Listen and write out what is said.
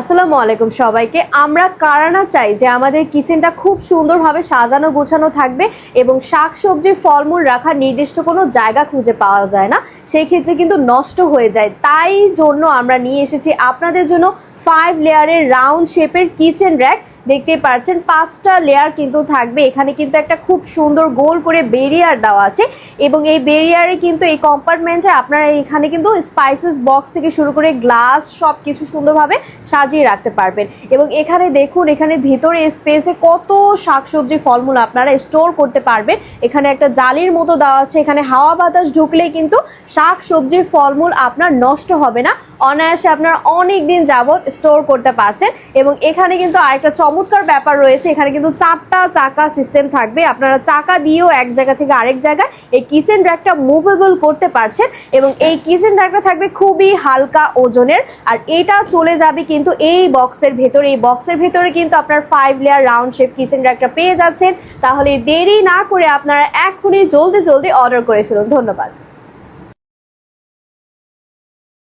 আসসালামু আলাইকুম সবাইকে। আমরা কারানা চাই যে আমাদের কিচেনটা খুব সুন্দরভাবে সাজানো গোছানো থাকবে এবং শাকসবজি, ফলমূল রাখার নির্দিষ্ট কোনো জায়গা খুঁজে পাওয়া যায় না। সেই ক্ষেত্রে কিন্তু নষ্ট হয়ে যায়। তাই জন্য আমরা নিয়ে এসেছি আপনাদের জন্য ফাইভ লেয়ারের রাউন্ড শেপের কিচেন র্যাক দেখতেই পারছেন, পাঁচটা লেয়ার কিন্তু থাকবে। এখানে কিন্তু একটা খুব সুন্দর গোল করে বেরিয়ার দেওয়া আছে এবং এই বেরিয়ারে কিন্তু এই কম্পার্টমেন্টে আপনারা এখানে কিন্তু স্পাইসেস বক্স থেকে শুরু করে গ্লাস সব কিছু সুন্দরভাবে সাজিয়ে রাখতে পারবেন। এবং এখানে দেখুন, এখানে ভিতরে স্পেসে কত শাকসবজি ফলমূল আপনারা স্টোর করতে পারবেন। এখানে একটা জালির মতো দেওয়া আছে। এখানে হাওয়া বাতাস ঢুকলেই কিন্তু শাক সবজির ফলমূল আপনার নষ্ট হবে না। অনায়াসে আপনারা অনেক দিন যাবত স্টোর করতে পারছেন এবং এখানে কিন্তু আরেকটা চমৎকার ব্যাপার রয়েছে। এখানে কিন্তু চারটা চাকা সিস্টেম থাকবে। আপনারা চাকা দিয়েও এক জায়গা থেকে আরেক জায়গায় এই কিচেন র্যাকটা মুভেবল করতে পারছেন এবং এই কিচেন র্যাকটা থাকবে খুবই হালকা ওজনের। আর এটা চলে যাবে কিন্তু এই বক্সের ভেতরে। এই বক্সের ভেতরে কিন্তু আপনার five layer round shape kitchen র্যাকটা পেয়ে যাচ্ছেন। তাহলে দেরি না করে আপনারা এখনই জলদি জলদি অর্ডার করে ফেলুন। ধন্যবাদ।